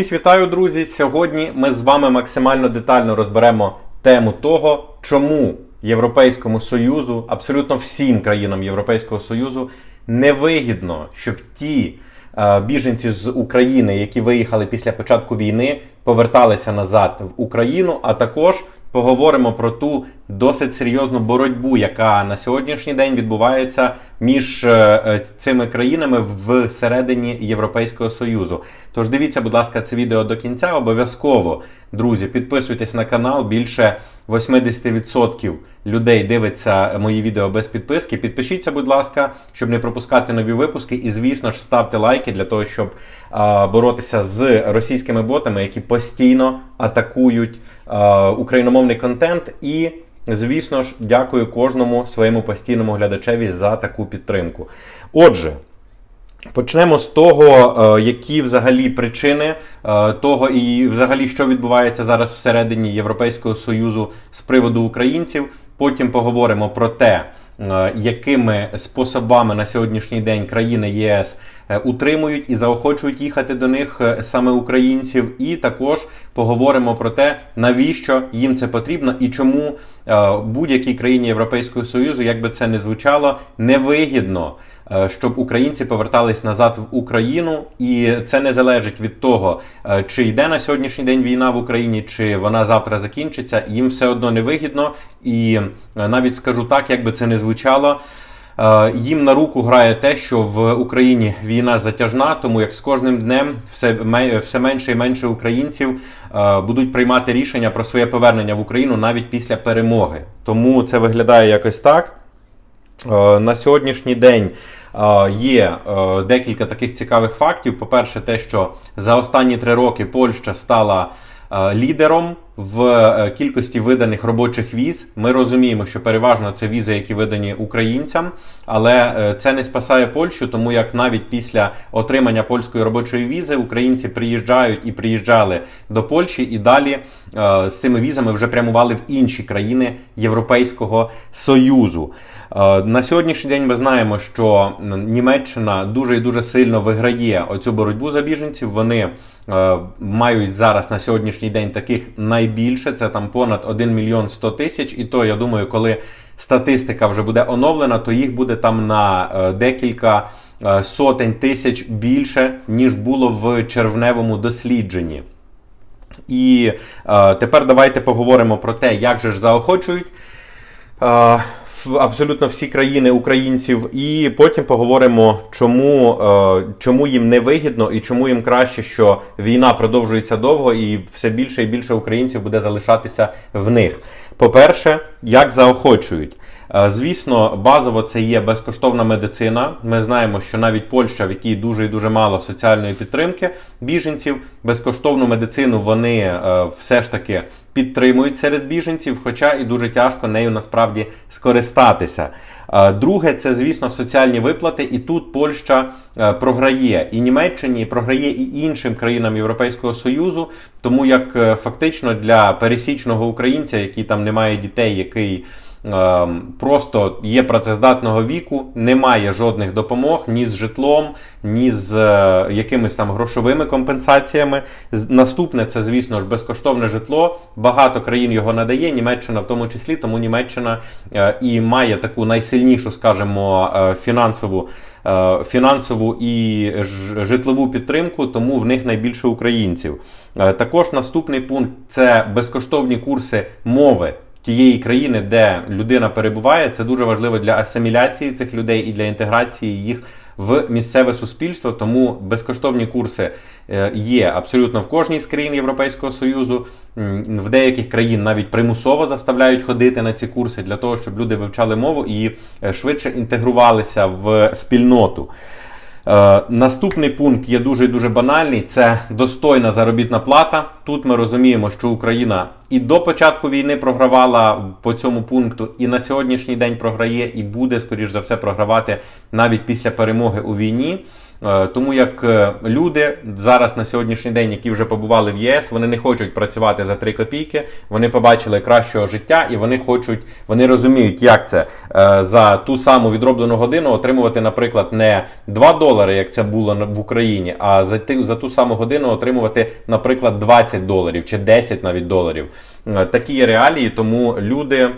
Всіх вітаю, друзі! Сьогодні ми з вами максимально детально розберемо тему того, чому Європейському Союзу, абсолютно всім країнам Європейського Союзу, невигідно, щоб ті е, біженці з України, які виїхали після початку війни, поверталися назад в Україну, а також поговоримо про ту досить серйозну боротьбу, яка на сьогоднішній день відбувається між е, е, цими країнами всередині Європейського Союзу. Тож дивіться, будь ласка, це відео до кінця. Обов'язково, друзі, підписуйтесь на канал. Більше 80% людей дивиться мої відео без підписки. Підпишіться, будь ласка, щоб не пропускати нові випуски. І, звісно ж, ставте лайки для того, щоб боротися з російськими ботами, які постійно атакують україномовний контент. І, звісно ж, дякую кожному своєму постійному глядачеві за таку підтримку. Отже. Почнемо з того, е, які взагалі причини е, того, і взагалі що відбувається зараз всередині Європейського Союзу з приводу українців. Потім поговоримо про те, е, якими способами на сьогоднішній день країни ЄС утримують і заохочують їхати до них саме українців. І також поговоримо про те, навіщо їм це потрібно і чому будь-якій країні Європейського Союзу, як би це не звучало, невигідно. Щоб українці повертались назад в Україну, і це не залежить від того, чи йде на сьогоднішній день війна в Україні, чи вона завтра закінчиться. Їм все одно не вигідно, і навіть скажу так, як би це не звучало. Їм на руку грає те, що в Україні війна затяжна, тому як з кожним днем все все менше і менше українців будуть приймати рішення про своє повернення в Україну навіть після перемоги. Тому це виглядає якось так. На сьогоднішній день є декілька таких цікавих фактів. По-перше, те, що за останні три роки Польща стала лідером в е, кількості виданих робочих віз. Ми розуміємо, що переважно це візи, які видані українцям, але е, це не спасає Польщу, тому як навіть після отримання польської робочої візи українці приїжджають і приїжджали до Польщі, і далі е, з цими візами вже прямували в інші країни Європейського Союзу. На сьогоднішній день ми знаємо, що Німеччина дуже і дуже сильно виграє оцю боротьбу за біженців. Вони мають зараз на сьогоднішній день таких най найбільше, це там понад 1 мільйон 100 тисяч. І то я думаю, коли статистика вже буде оновлена, то їх буде там на е, декілька е, сотень тисяч більше, ніж було в червневому дослідженні. І е, тепер давайте поговоримо про те, як же ж заохочують. Е, абсолютно всі країни українців, і потім поговоримо, чому е, чому їм не вигідно і чому їм краще, що війна продовжується довго, і все більше і більше українців буде залишатися в них. По-перше, як заохочують. Е, звісно, базово це є безкоштовна медицина. Ми знаємо, що навіть Польща, в якій дуже і дуже мало соціальної підтримки біженців, безкоштовну медицину вони е, все ж таки підтримують серед біженців, хоча і дуже тяжко нею насправді скористатися. Е, друге, це, звісно, соціальні виплати, і тут Польща програє і Німеччині, і програє і іншим країнам Європейського Союзу, тому як фактично для пересічного українця, який там не має дітей, який просто є працездатного віку, немає жодних допомог ні з житлом, ні з е, якимись там грошовими компенсаціями. Наступне це, звісно ж, безкоштовне житло. Багато країн його надає, Німеччина в тому числі, тому Німеччина е, і має таку найсильнішу, скажімо, е, фінансову. Фінансову і житлову підтримку, тому в них найбільше українців. Також наступний пункт це безкоштовні курси мови тієї країни, де людина перебуває, це дуже важливо для асиміляції цих людей і для інтеграції їх в місцеве суспільство. Тому безкоштовні курси е, є абсолютно в кожній з країн Європейського Союзу. В деяких країн навіть примусово заставляють ходити на ці курси для того, щоб люди вивчали мову і е, швидше інтегрувалися в спільноту. Е, наступний пункт є дуже дуже банальний: це достойна заробітна плата. Тут ми розуміємо, що Україна і до початку війни програвала по цьому пункту, і на сьогоднішній день програє, і буде, скоріш за все, програвати навіть після перемоги у війні. Е, Тому як е, люди зараз на сьогоднішній день, які вже побували в ЄС, вони не хочуть працювати за 3 копійки. Вони побачили кращого життя і вони хочуть, вони розуміють, як це е, за ту саму відроблену годину отримувати, наприклад, не 2 долари, як це було в Україні, а за за ту саму годину отримувати, наприклад, 20 доларів чи 10 навіть доларів. Такі є реалії, тому люди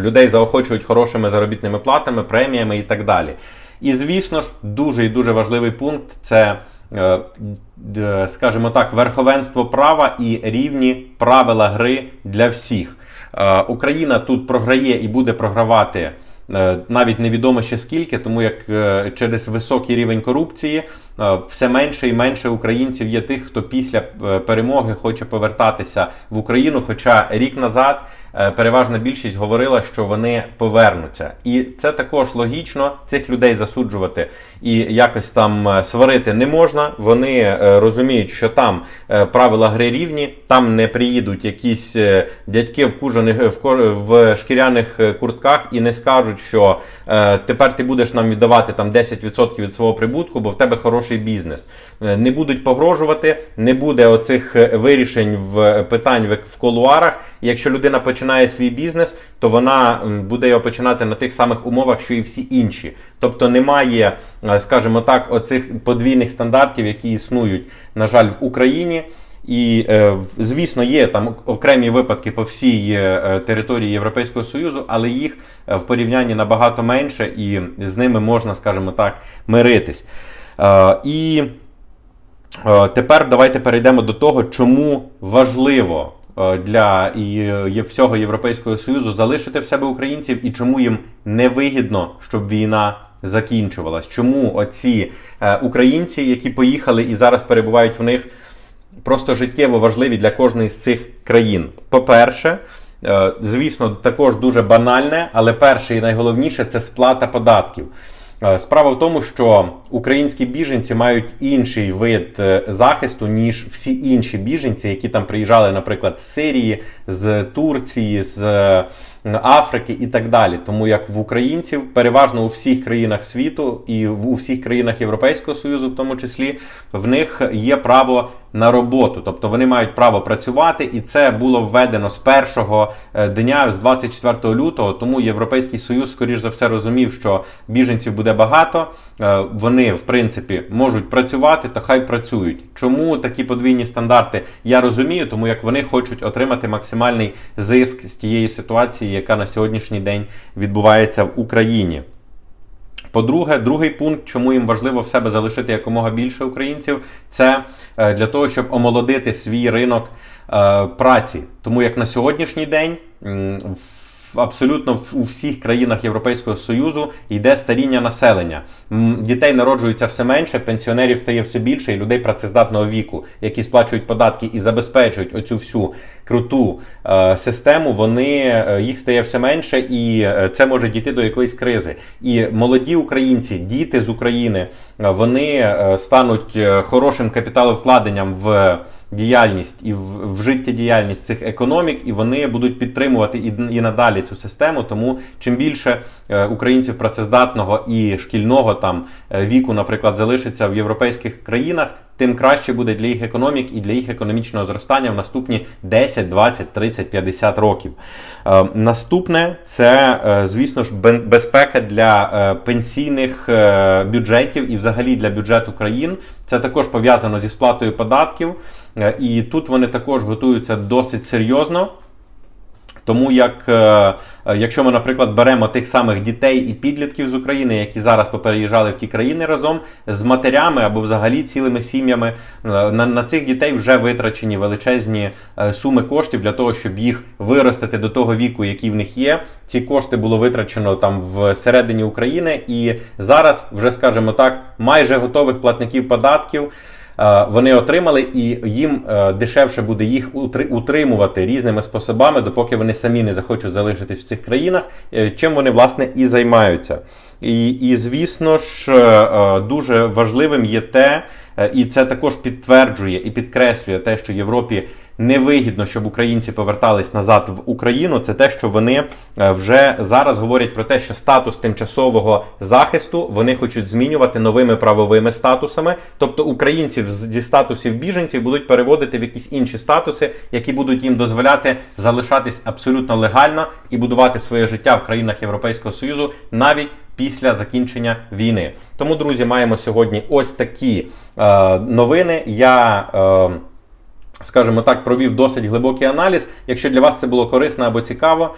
людей заохочують хорошими заробітними платами, преміями і так далі. І звісно ж, дуже і дуже важливий пункт це, е, скажімо так, верховенство права і рівні правила гри для всіх. Е, Україна тут програє і буде програвати. е, Навіть невідомо ще скільки, тому як е, через високий рівень корупції е, все менше і менше українців є тих, хто після е, перемоги хоче повертатися в Україну. Хоча рік назад е, переважна більшість говорила, що вони повернуться, і це також логічно цих людей засуджувати і якось там е, сварити не можна. Вони е, розуміють, що там е, правила гри рівні, там не приїдуть якісь е, дядьки в кужаних в, шкіряних е, куртках і не скажуть, що е, тепер ти будеш нам віддавати там 10% від свого прибутку, бо в тебе хороший бізнес. Е, Не будуть погрожувати, не буде оцих е, вирішень в питань в, колуарах. Якщо людина починає свій бізнес, то вона буде його починати на тих самих умовах, що і всі інші. Тобто немає, е, скажімо так, оцих подвійних стандартів, які існують, на жаль, в Україні. І, е, звісно, є там окремі випадки по всій е, території Європейського Союзу, але їх в порівнянні набагато менше, і з ними можна, скажімо так, миритись. І Тепер давайте перейдемо до того, чому важливо для і, е, всього Європейського Союзу залишити в себе українців і чому їм невигідно, щоб війна закінчувалась. Чому оці е, українці, які поїхали і зараз перебувають в них, просто життєво важливі для кожної з цих країн. По-перше, е, звісно, також дуже банальне, але перше і найголовніше це сплата податків. Е, Справа в тому, що українські біженці мають інший вид е, захисту, ніж всі інші біженці, які там приїжджали, наприклад, з Сирії, з Турції, з Африки і так далі. Тому як в українців переважно у всіх країнах світу і у всіх країнах Європейського Союзу, в тому числі, в них є право на роботу, тобто вони мають право працювати, і це було введено з першого е, дня, з 24 лютого. Тому Європейський Союз, скоріш за все, розумів, що біженців буде багато. е, Вони, в принципі, можуть працювати, то хай працюють. Чому такі подвійні стандарти? Я розумію, тому як вони хочуть отримати максимальний зиск з тієї ситуації, яка на сьогоднішній день відбувається в Україні. По-друге, другий пункт, чому їм важливо в себе залишити якомога більше українців, це е, для того, щоб омолодити свій ринок е, праці. Тому як на сьогоднішній день в- абсолютно у всіх країнах Європейського Союзу йде старіння населення. Дітей народжується все менше, пенсіонерів стає все більше, і людей працездатного віку, які сплачують податки і забезпечують оцю всю круту е, систему, вони е, їх стає все менше, і е, це може дійти до якоїсь кризи. І молоді українці, діти з України, е, вони стануть хорошим капіталовкладенням в діяльність і в, життєдіяльність цих економік, і вони будуть підтримувати і, і надалі цю систему. Тому чим більше е, українців працездатного і шкільного там е, віку, наприклад, залишиться в європейських країнах, тим краще буде для їх економік і для їх економічного зростання в наступні 10, 20, 30, 50 років. Е, Наступне це, е, звісно ж, безпека для е, пенсійних бюджетів і взагалі для бюджету країн. Це також пов'язано зі сплатою податків, і тут вони також готуються досить серйозно. Тому як, е, е, якщо ми, наприклад, беремо тих самих дітей і підлітків з України, які зараз попереїжджали в ті країни разом з матерями або взагалі цілими сім'ями, е, на, на цих дітей вже витрачені величезні суми коштів для того, щоб їх виростити до того віку, який в них є. Ці кошти було витрачено там в середині України, і зараз, вже скажімо так, майже готових платників податків. Е, вони отримали, і їм е, дешевше буде їх утри- утримувати різними способами, допоки вони самі не захочуть залишитись в цих країнах, е, чим вони власне і займаються. І, і звісно ж, дуже важливим є те, і це також підтверджує і підкреслює те, що Європі невигідно, щоб українці повертались назад в Україну. Це те, що вони е, вже зараз говорять про те, що статус тимчасового захисту вони хочуть змінювати новими правовими статусами. Тобто українців зі статусів біженців будуть переводити в якісь інші статуси, які будуть їм дозволяти залишатись абсолютно легально і будувати своє життя в країнах Європейського Союзу навіть після закінчення війни. Тому, друзі, маємо сьогодні ось такі е, новини. Я. Е, скажімо так, провів досить глибокий аналіз. Якщо для вас це було корисно або цікаво,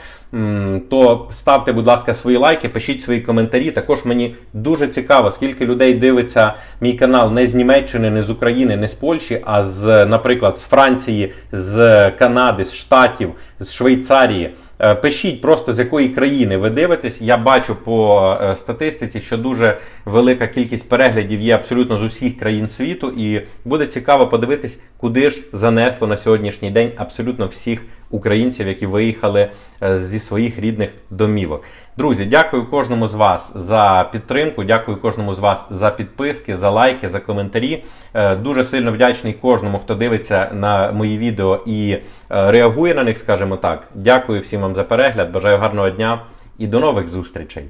то ставте, будь ласка, свої лайки, пишіть свої коментарі. Також мені дуже цікаво, скільки людей дивиться мій канал не з Німеччини, не з України, не з Польщі, а з, наприклад, з Франції, з Канади, з Штатів, з Швейцарії. Е, Пишіть просто з якої країни ви дивитесь. Я бачу по е, статистиці, що дуже велика кількість переглядів є абсолютно з усіх країн світу, і буде цікаво подивитись, куди ж занесло на сьогоднішній день абсолютно всіх українців, які виїхали е, зі своїх рідних домівок. Друзі, дякую кожному з вас за підтримку. Дякую кожному з вас за підписки, за лайки, за коментарі. Е, Дуже сильно вдячний кожному, хто дивиться на мої відео і е, реагує на них, скажімо так. Дякую всім вам за перегляд. Бажаю гарного дня і до нових зустрічей.